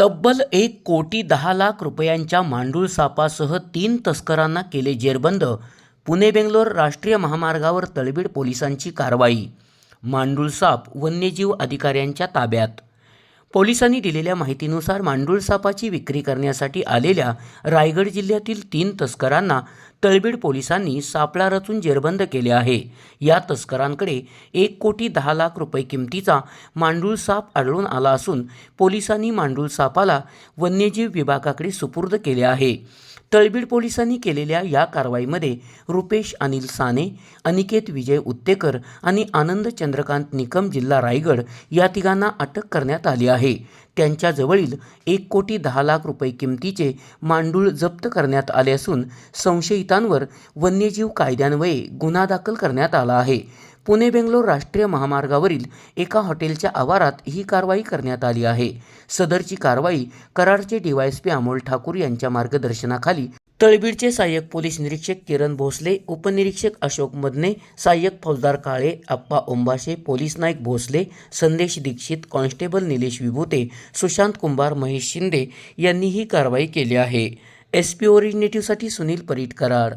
तब्बल एक कोटी दहा लाख रुपयांच्या मांडूळ सापासह तीन तस्करांना केले जेरबंद. पुणे बेंगलोर राष्ट्रीय महामार्गावर तळबीड पोलिसांची कारवाई. मांडूळ साप वन्यजीव अधिकाऱ्यांच्या ताब्यात. पोलिसांनी दिलेल्या माहितीनुसार मांडूळ सापाची विक्री करण्यासाठी आलेल्या रायगड जिल्ह्यातील तीन तस्करांना तळबीड पोलिसांनी सापळा रचून जेरबंद केले आहे. या तस्करांकडे एक कोटी दहा लाख रुपये किमतीचा मांडूळ साप आढळून आला असून पोलिसांनी मांडूळ सापाला वन्यजीव विभागाकडे सुपूर्द केले आहे. तळबीड पोलिसांनी केलेल्या या कारवाईमध्ये रुपेश अनिल साने अनिकेत विजय उत्तेकर आणि आनंद चंद्रकांत निकम जिल्हा रायगड या तिघांना अटक करण्यात आली आहे. त्यांच्याजवळील एक कोटी दहा लाख रुपये किमतीचे मांडूळ जप्त करण्यात आले असून संशयितांवर वन्यजीव कायद्यान्वये गुन्हा दाखल करण्यात आला आहे. पुणे बेंगलोर राष्ट्रीय महामार्गावरील एका हॉटेलच्या आवारात ही कारवाई करण्यात आली आहे. सदरची कारवाई कराडचे डीवायएसपी अमोल ठाकूर यांच्या मार्गदर्शनाखाली तळबीडचे सहाय्यक पोलीस निरीक्षक किरण भोसले उपनिरीक्षक अशोक मदने सहाय्यक फौजदार काळे आप्पा ओंबाशे पोलीस नाईक भोसले संदेश दीक्षित कॉन्स्टेबल निलेश विभूते सुशांत कुंभार महेश शिंदे यांनी ही कारवाई केली आहे. एस पी ओरिजिनेटिव्हसाठी सुनील परीट कराड